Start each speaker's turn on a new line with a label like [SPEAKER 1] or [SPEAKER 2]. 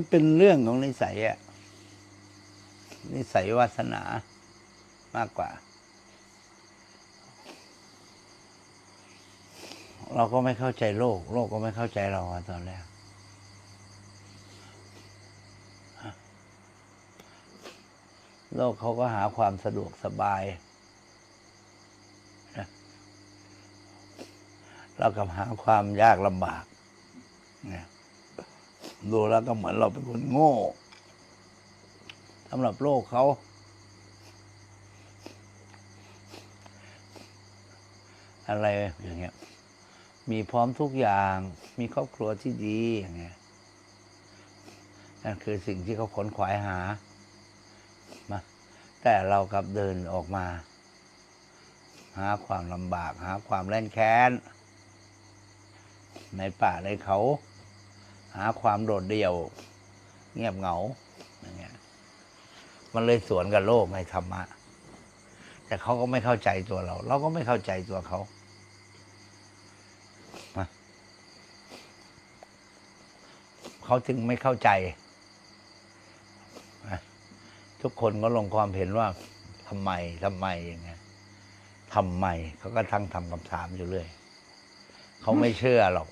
[SPEAKER 1] มันเป็นเรื่องของนิสัยอะนิสัยวาสนามากกว่า เราก็ไม่เข้าใจโลก โลกก็ไม่เข้าใจเราอตอนแรกโลกเขาก็หาความสะดวกสบายเรากับหาความยากลำบากนะ ดูแล้วก็เหมือนเราเป็นคนโง่สำหรับโลกเขาอะไรอย่างเงี้ย มีพร้อมทุกอย่าง มีครอบครัวที่ดีอย่างเงี้ย นั่นคือสิ่งที่เขาขนขวายหา มา แต่เรากลับเดินออกมา หาความลำบาก หาความแล่นแค้น ในป่าในเขาาความโดดเดี่ยว เงียบเหงาอย่างเงี้ยมันเลยสวนกับโลกในธรรมะ แต่เขาก็ไม่เข้าใจตัวเรา เราก็ไม่เข้าใจตัวเขาเขาจึงไม่เข้าใจ ทุกคนก็ลงความเห็นว่าทำไมทำไมอย่างเงี้ยทำไมเขาก็ทั้งทำคำถามอยู่เรื่อยเขาไม่เชื่อหรอก